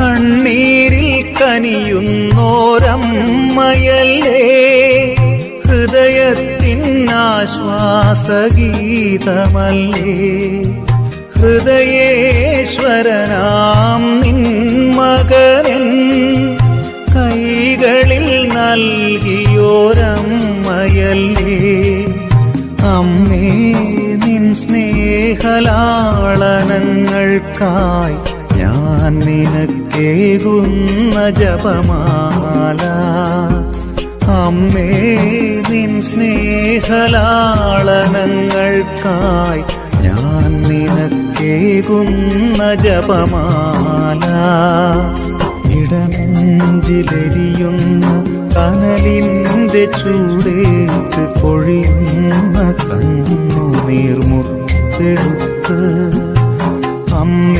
കണ്ണീരിൽ കനിയുന്നോരമ്മയല്ലേ? ഹൃദയത്തിനാശ്വാസഗീതമല്ലേ ഹൃദയേശ്വരനാം നിൻ മകനൻ കൈകളിൽ നൽകിയോരമ്മയല്ലേ? അമ്മേ നിൻ സ്നേഹലാളനങ്ങൾക്കായി ഞാൻ നിനക്കേകുന്ന ജപമാല. അമ്മേ നിൻ സ്നേഹലാളനങ്ങൾക്കായി ഞാൻ നിനക്കേകുന്ന ജപമാല. ഇടനെഞ്ചിലെരിയുന്ന കനലിന്റെ ചൂടേറ്റ് പൊഴിയുന്ന കണ്ണു നീർമുത്തെടുത്ത് അമ്മേ